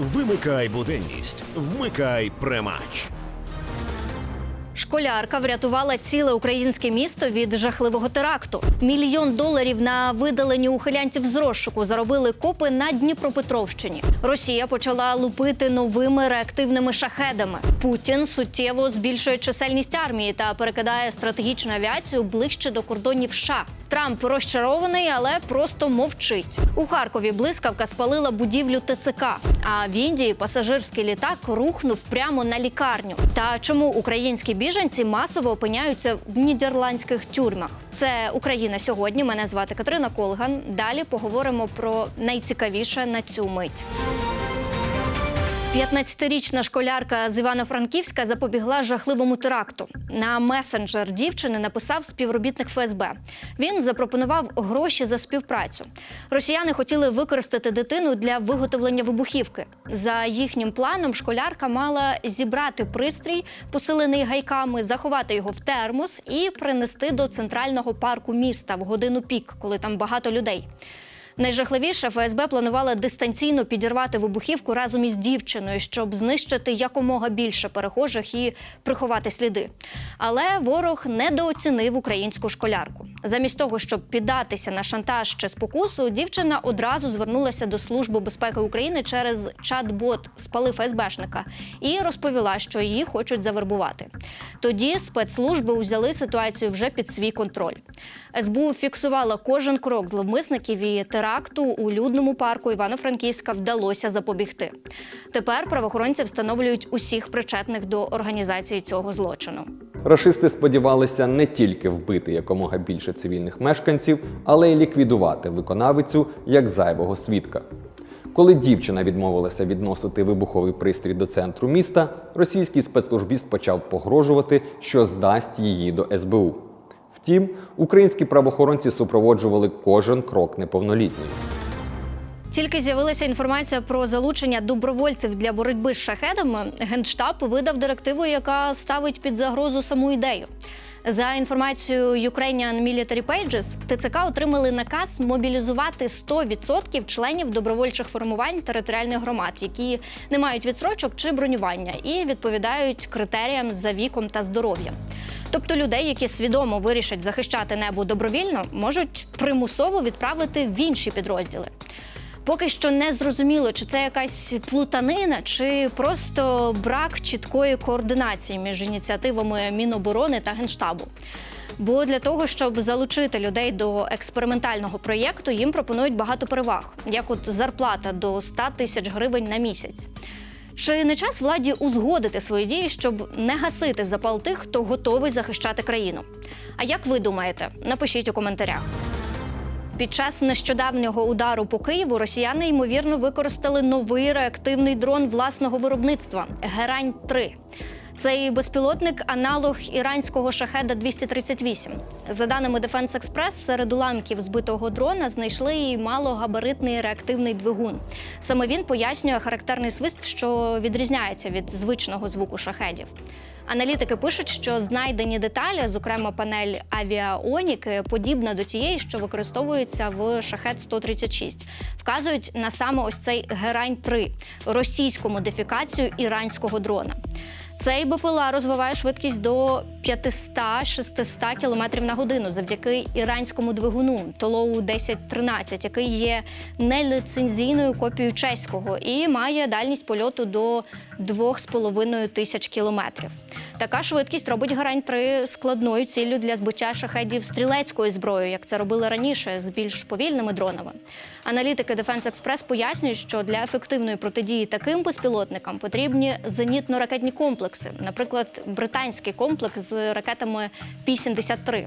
Вимикай буденність, вмикай премач. Школярка врятувала ціле українське місто від жахливого теракту. Мільйон доларів на видалені ухилянців з розшуку заробили копи на Дніпропетровщині. Росія почала лупити новими реактивними шахедами. Путін суттєво збільшує чисельність армії та перекидає стратегічну авіацію ближче до кордонів США. Трамп розчарований, але просто мовчить. У Харкові блискавка спалила будівлю ТЦК. А в Індії пасажирський літак рухнув прямо на лікарню. Та чому українські біженці масово опиняються в нідерландських тюрмах? Це Україна сьогодні. Мене звати Катерина Колган. Далі поговоримо про найцікавіше на цю мить. 15-річна школярка з Івано-Франківська запобігла жахливому теракту. На месенджер дівчини написав співробітник ФСБ. Він запропонував гроші за співпрацю. Росіяни хотіли використати дитину для виготовлення вибухівки. За їхнім планом, школярка мала зібрати пристрій, посилений гайками, заховати його в термос і принести до центрального парку міста в годину пік, коли там багато людей. Найжахливіше ФСБ планувала дистанційно підірвати вибухівку разом із дівчиною, щоб знищити якомога більше перехожих і приховати сліди. Але ворог недооцінив українську школярку. Замість того, щоб піддатися на шантаж чи спокусу, дівчина одразу звернулася до Служби безпеки України через чат-бот спали ФСБшника і розповіла, що її хочуть завербувати. Тоді спецслужби узяли ситуацію вже під свій контроль. СБУ фіксувала кожен крок зловмисників і теракту у людному парку Івано-Франківська вдалося запобігти. Тепер правоохоронці встановлюють усіх причетних до організації цього злочину. Рашисти сподівалися не тільки вбити якомога більше цивільних мешканців, але й ліквідувати виконавицю як зайвого свідка. Коли дівчина відмовилася відносити вибуховий пристрій до центру міста, російський спецслужбіст почав погрожувати, що здасть її до СБУ. Втім, українські правоохоронці супроводжували кожен крок неповнолітньої. Тільки з'явилася інформація про залучення добровольців для боротьби з шахедами. Генштаб видав директиву, яка ставить під загрозу саму ідею. За інформацією Ukrainian Military Pages, ТЦК отримали наказ мобілізувати 100% членів добровольчих формувань територіальних громад, які не мають відсрочок чи бронювання і відповідають критеріям за віком та здоров'ям. Тобто людей, які свідомо вирішать захищати небо добровільно, можуть примусово відправити в інші підрозділи. Поки що не зрозуміло, чи це якась плутанина, чи просто брак чіткої координації між ініціативами Міноборони та Генштабу. Бо для того, щоб залучити людей до експериментального проєкту, їм пропонують багато переваг, як от зарплата до 100 тисяч гривень на місяць. Чи не час владі узгодити свої дії, щоб не гасити запал тих, хто готовий захищати країну? А як ви думаєте? Напишіть у коментарях. Під час нещодавнього удару по Києву росіяни ймовірно використали новий реактивний дрон власного виробництва Герань 3 Цей безпілотник аналог іранського шахеда 238 За даними Defense Express, серед уламків збитого дрона знайшли і малогабаритний реактивний двигун. Саме він пояснює характерний свист, що відрізняється від звичного звуку шахедів. Аналітики пишуть, що знайдені деталі, зокрема панель авіаоніки, подібна до тієї, що використовується в шахет 136 вказують на саме ось цей герань 3 російську модифікацію іранського дрона. Цей БПЛА розвиває швидкість до 500-600 км на годину завдяки іранському двигуну Толоу 1013, який є неліцензійною копією чеського і має дальність польоту до 2,5 тисяч кілометрів. Така швидкість робить Гарань 3 складною ціллю для збиття шахедів стрілецькою зброєю, як це робили раніше з більш повільними дронами. Аналітики Defense Express пояснюють, що для ефективної протидії таким безпілотникам потрібні зенітно-ракетні комплекси, наприклад, британський комплекс з ракетами Пі-73.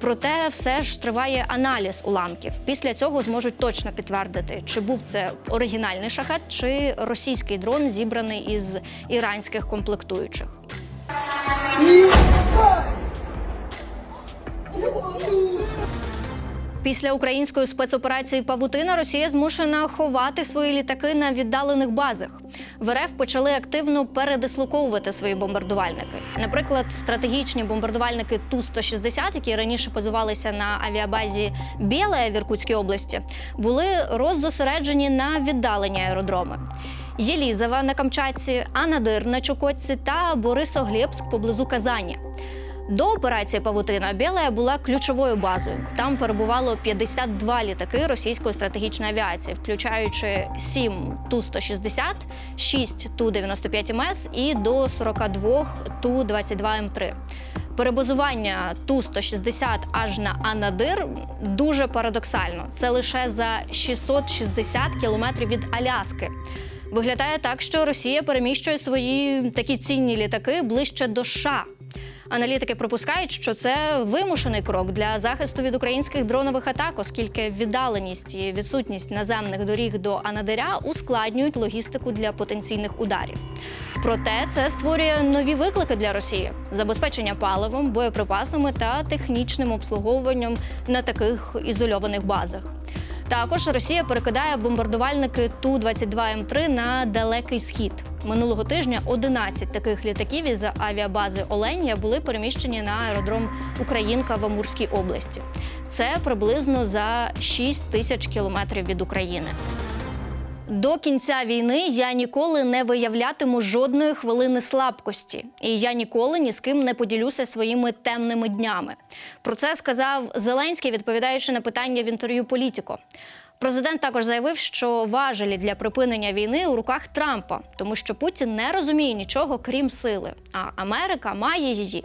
Проте все ж триває аналіз уламків. Після цього зможуть точно підтвердити, чи був це оригінальний шахет, чи російський дрон, зібраний із іранських комплектуючих. Після української спецоперації Павутина Росія змушена ховати свої літаки на віддалених базах. В РФ почали активно передислоковувати свої бомбардувальники. Наприклад, стратегічні бомбардувальники Ту-160, які раніше базувалися на авіабазі Біле в Іркутській області, були роззосереджені на віддалені аеродроми. Єлізава на Камчатці, Анадир на Чукотці та Борисоглєбськ поблизу Казані. До операції Павутина Білая була ключовою базою. Там перебувало 52 літаки російської стратегічної авіації, включаючи 7 Ту-160, 6 Ту-95МС і до 42 Ту-22М3. Перебазування Ту-160 аж на Анадир дуже парадоксально. Це лише за 660 кілометрів від Аляски. Виглядає так, що Росія переміщує свої такі цінні літаки ближче до США. Аналітики припускають, що це вимушений крок для захисту від українських дронових атак, оскільки віддаленість і відсутність наземних доріг до Анадиря ускладнюють логістику для потенційних ударів. Проте це створює нові виклики для Росії: забезпечення паливом, боєприпасами та технічним обслуговуванням на таких ізольованих базах. Також Росія перекидає бомбардувальники Ту-22М3 на далекий схід. Минулого тижня 11 таких літаків із авіабази Оленя були переміщені на аеродром Українка в Амурській області. Це приблизно за 6 тисяч кілометрів від України. До кінця війни я ніколи не виявлятиму жодної хвилини слабкості, і я ніколи ні з ким не поділюся своїми темними днями. Про це сказав Зеленський, відповідаючи на питання в інтерв'ю Політіко. Президент також заявив, що важелі для припинення війни у руках Трампа, тому що Путін не розуміє нічого крім сили, а Америка має її.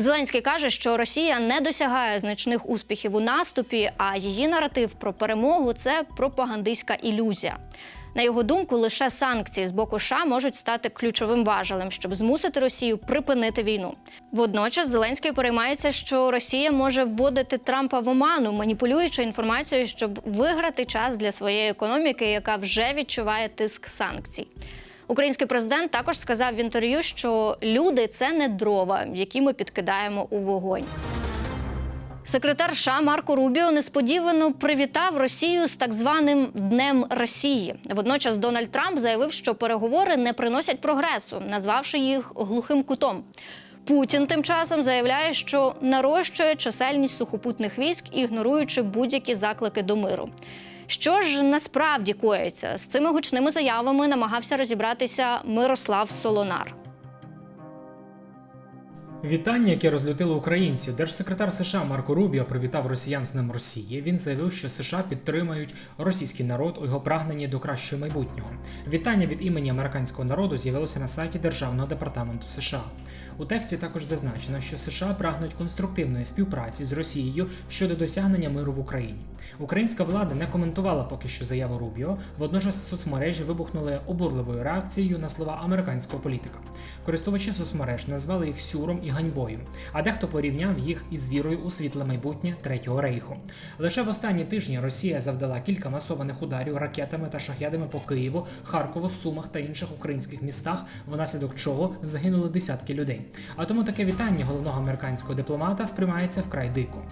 Зеленський каже, що Росія не досягає значних успіхів у наступі, а її наратив про перемогу це пропагандистська ілюзія. На його думку, лише санкції з боку США можуть стати ключовим важелем, щоб змусити Росію припинити війну. Водночас Зеленський переймається, що Росія може вводити Трампа в оману, маніпулюючи інформацією, щоб виграти час для своєї економіки, яка вже відчуває тиск санкцій. Український президент також сказав в інтерв'ю, що люди це не дрова, які ми підкидаємо у вогонь. Секретар США Марко Рубіо несподівано привітав Росію з так званим Днем Росії. Водночас Дональд Трамп заявив, що переговори не приносять прогресу, назвавши їх глухим кутом. Путін тим часом заявляє, що нарощує чисельність сухопутних військ, ігноруючи будь-які заклики до миру. Що ж насправді коїться з цими гучними заявами намагався розібратися Мирослав Солонар. Вітання, яке розлютило українців. Держсекретар США Марко Рубіо привітав росіян з Днем Росії. Він заявив, що США підтримають російський народ у його прагненні до кращого майбутнього. Вітання від імені американського народу з'явилося на сайті Державного департаменту США. У тексті також зазначено, що США прагнуть конструктивної співпраці з Росією щодо досягнення миру в Україні. Українська влада не коментувала поки що заяву Рубіо. Водночас соцмережі вибухнули обурливою реакцією на слова американського політика. Користувачі соцмереж назвали їх сюром і ганьбою, а дехто порівняв їх із вірою у світле майбутнє Третього рейху. Лише в останні тижні Росія завдала кілька масованих ударів ракетами та шахедами по Києву, Харкову, Сумах та інших українських містах, внаслідок чого загинули десятки людей. А тому таке вітання головного американського дипломата сприймається вкрай дико.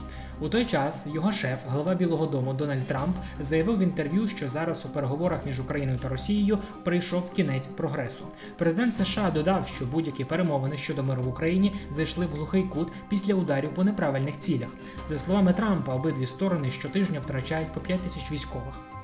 У той час його шеф, глава Білого Дому Дональд Трамп, заявив в інтерв'ю, що зараз у переговорах між Україною та Росією прийшов кінець прогресу. Президент США додав, що будь-які перемовини щодо миру в Україні зайшли в глухий кут після ударів по неправильних цілях. За словами Трампа, обидві сторони щотижня втрачають по 5 тисяч військових.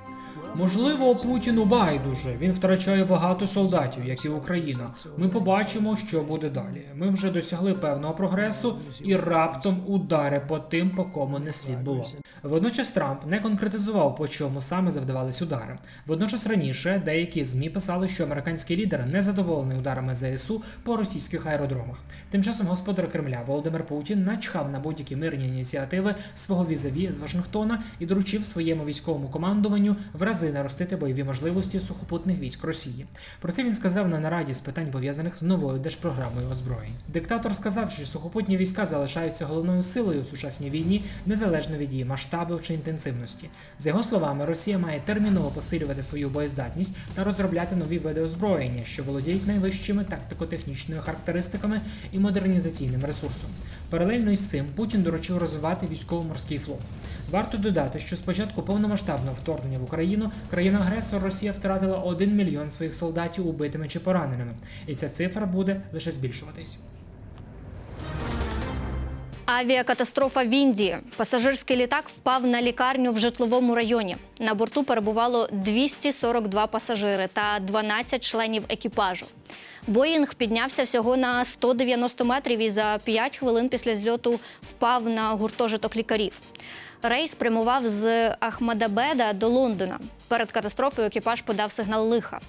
Можливо, Путіну байдуже. Він втрачає багато солдатів, як і Україна. Ми побачимо, що буде далі. Ми вже досягли певного прогресу і раптом удари по тим, по кому не слід було. Водночас Трамп не конкретизував, по чому саме завдавались удари. Водночас раніше деякі змі писали, що американський лідер не задоволений ударами ЗСУ по російських аеродромах. Тим часом господар Кремля Володимир Путін начхав на будь-які мирні ініціативи свого візаві з Вашингтона і доручив своєму військовому командуванню в рази наростити бойові можливості сухопутних військ Росії. Про це він сказав на нараді з питань пов'язаних з новою держпрограмою озброєнь. Диктатор сказав, що сухопутні війська залишаються головною силою у сучасній війні, незалежно від її масштабу чи інтенсивності. За його словами, Росія має терміново посилювати свою боєздатність та розробляти нові види озброєння, що володіють найвищими тактико-технічними характеристиками і модернізаційним ресурсом. Паралельно із цим Путін доручив розвивати військово-морський флот. Варто додати, що з початку повномасштабного вторгнення в Україну країна-агресор Росія втратила 1 мільйон своїх солдатів убитими чи пораненими, і ця цифра буде лише збільшуватись. Авіакатастрофа в Індії. Пасажирський літак впав на лікарню в житловому районі. На борту перебувало 242 пасажири та 12 членів екіпажу. Боїнг піднявся всього на 190 метрів і за 5 хвилин після зльоту впав на гуртожиток лікарів. Рейс прямував з Ахмадабеда до Лондона. Перед катастрофою екіпаж подав сигнал лиха.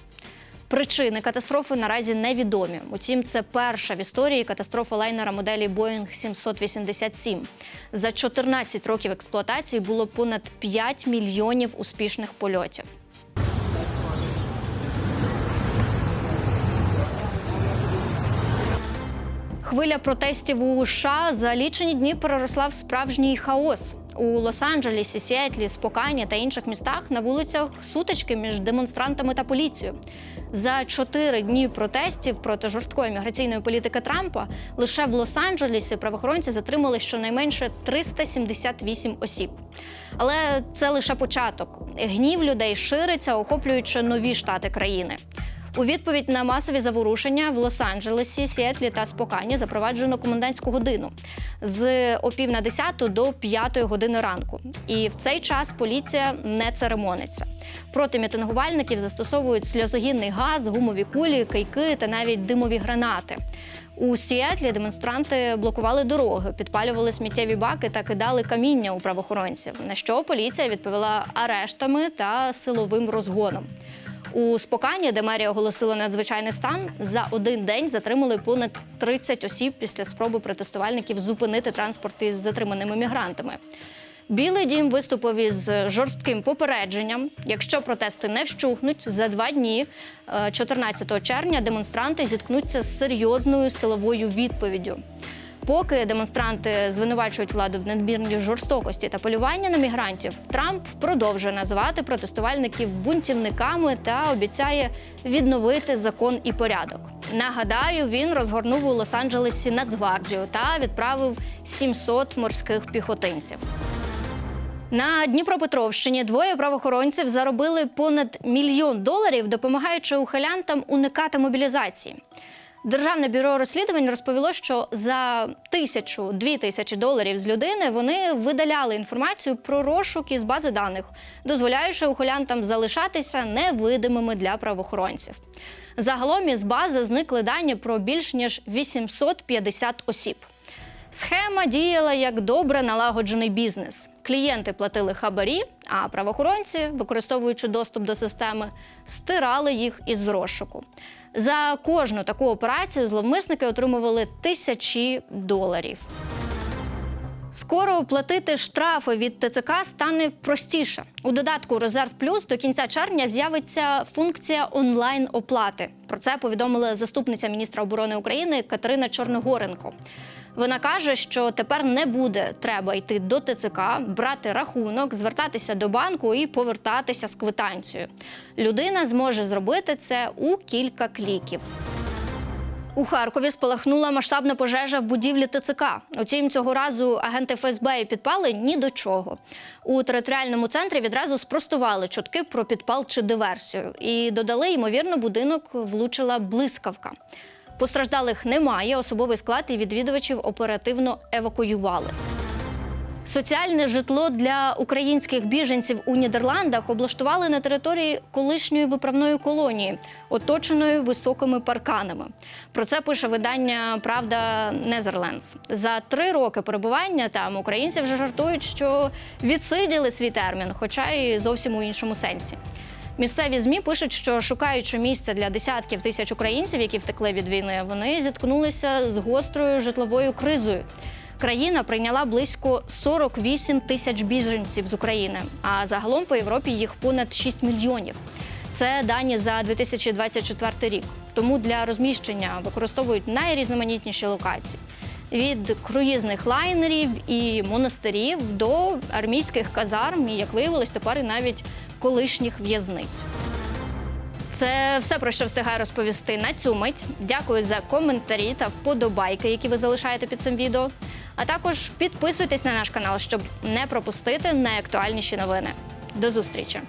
Причини катастрофи наразі невідомі. Утім, це перша в історії катастрофа лайнера моделі Boeing 787. За 14 років експлуатації було понад 5 мільйонів успішних польотів. Хвиля протестів у США за лічені дні переросла в справжній хаос. У Лос-Анджелесі, Сіетлі, Спокані та інших містах на вулицях сутички між демонстрантами та поліцією. За чотири дні протестів проти жорсткої міграційної політики Трампа лише в Лос-Анджелесі правоохоронці затримали щонайменше 378 осіб. Але це лише початок. Гнів людей шириться, охоплюючи нові штати країни. У відповідь на масові заворушення в Лос-Анджелесі, Сіетлі та Спокані запроваджено комендантську годину з опів на 10 до 5 години ранку. І в цей час поліція не церемониться. Проти мітингувальників застосовують сльозогінний газ, гумові кулі, кийки та навіть димові гранати. У Сіетлі демонстранти блокували дороги, підпалювали сміттєві баки та кидали каміння у правоохоронців. На що поліція відповіла арештами та силовим розгоном. У Спокані, де мерія оголосила надзвичайний стан, за один день затримали понад 30 осіб після спроби протестувальників зупинити транспорт із затриманими мігрантами. Білий дім виступив із жорстким попередженням. Якщо протести не вщухнуть, за два дні, е, 14 червня, демонстранти зіткнуться з серйозною силовою відповіддю. Поки демонстранти звинувачують владу в надмірній жорстокості та полювання на мігрантів, Трамп продовжує називати протестувальників бунтівниками та обіцяє відновити закон і порядок. Нагадаю, він розгорнув у Лос-Анджелесі Нацгвардію та відправив 700 морських піхотинців. На Дніпропетровщині двоє правоохоронців заробили понад мільйон доларів, допомагаючи ухилянтам уникати мобілізації. Державне бюро розслідувань розповіло, що за тисячу-дві тисячі доларів з людини вони видаляли інформацію про розшук із бази даних, дозволяючи ухилянтам залишатися невидимими для правоохоронців. Загалом із бази зникли дані про більш ніж 850 осіб. Схема діяла як добре налагоджений бізнес. Клієнти платили хабарі, а правоохоронці, використовуючи доступ до системи, стирали їх із розшуку. За кожну таку операцію зловмисники отримували тисячі доларів. Скоро платити штрафи від ТЦК стане простіше. У додатку Резерв Плюс до кінця червня з'явиться функція онлайн оплати. Про це повідомила заступниця міністра оборони України Катерина Чорногоренко. Вона каже, що тепер не буде треба йти до ТЦК, брати рахунок, звертатися до банку і повертатися з квитанцією. Людина зможе зробити це у кілька кліків. У Харкові спалахнула масштабна пожежа в будівлі ТЦК. Утім, цього разу агенти ФСБ і підпали ні до чого. У територіальному центрі відразу спростували чутки про підпал чи диверсію і додали, ймовірно, будинок влучила блискавка. Постраждалих немає. Особовий склад і відвідувачів оперативно евакуювали. Соціальне житло для українських біженців у Нідерландах облаштували на території колишньої виправної колонії, оточеної високими парканами. Про це пише видання Правда Незерлендс. За три роки перебування там українці вже жартують, що відсиділи свій термін, хоча і зовсім у іншому сенсі. Місцеві змі пишуть, що шукаючи місце для десятків тисяч українців, які втекли від війни, вони зіткнулися з гострою житловою кризою. Країна прийняла близько 48 тисяч біженців з України, а загалом по Європі їх понад 6 мільйонів. Це дані за 2024 рік. Тому для розміщення використовують найрізноманітніші локації. Від круїзних лайнерів і монастирів до армійських казарм, і як виявилось, тепер і навіть колишніх в'язниць. Це все про що встигаю розповісти на цю мить. Дякую за коментарі та вподобайки, які ви залишаєте під цим відео. А також підписуйтесь на наш канал, щоб не пропустити найактуальніші новини. До зустрічі!